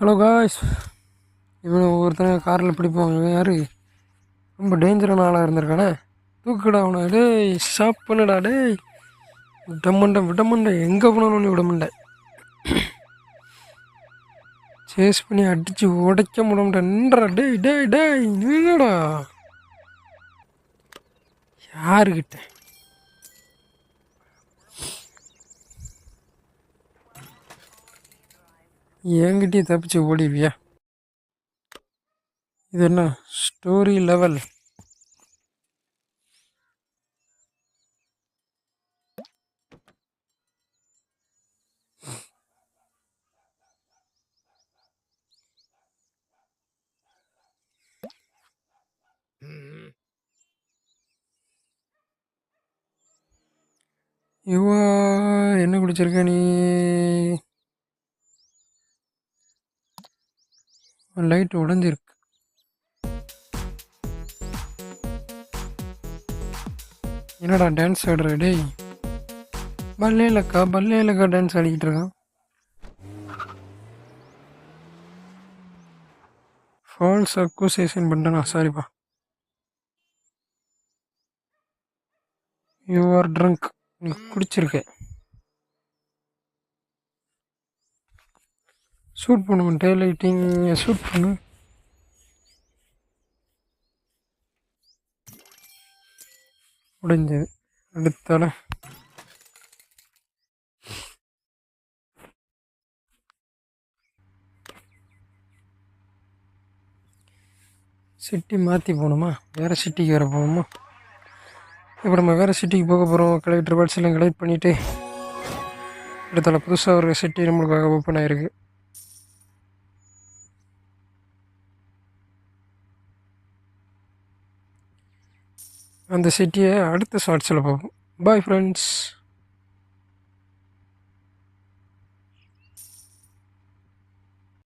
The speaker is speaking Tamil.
ஹலோ காய்ஸ் இவன் ஒருத்தன் காரில் பிடிப்பாங்க யார்? ரொம்ப டேஞ்சரான ஆளாக இருந்திருக்கானே. தூக்குடா அவனை. டேய் ஸ்டாப் பண்ணுடா டேய். விடமண்டை விடமண்டை எங்கே போனாலும் நீ விடமண்டை. சேஸ் பண்ணி அடித்து உடைக்க முடியல நின்றா டேய் டேய் டேய். நின்னுடா யாருக்கிட்ட என்கிட்டயே தப்பிச்சு ஓடிவியா இது என்ன ஸ்டோரி லெவல் இவா என்ன குடிச்சிருக்க நீ? லைட் உடஞ்சிருக்கு. என்னடா டான்ஸ் ஆடுற டேய்? பல்லேலக்கா பல்லேலக்கா டான்ஸ் ஆடிக்கிட்டு இருக்கான். ஃபால்ஸ் அக்யூசேஷன் பண்ணிட்டேனா சாரிப்பா யூ ஆர் ட்ரங்க் நீ குடிச்சிருக்கேன் ஷூட் பண்ணுவேன் டே லைட்டிங் ஷூட் பண்ணு. முடிஞ்சது. அடுத்தால சிட்டி மாற்றி போகணுமா வேறு சிட்டிக்கு வேறு போகணுமா இப்போ நம்ம வேறு சிட்டிக்கு போக போகிறோம் கலெக்டர் பேர்ட்ஸ் எல்லாம் கலெக்ட் பண்ணிவிட்டு அடுத்தால புதுசாக ஒரு சிட்டி நம்மளுக்காக ஓப்பன் ஆகிருக்கு அந்த சிட்டியை அடுத்த ஷார்ட்ஸில் பார்ப்போம். Bye friends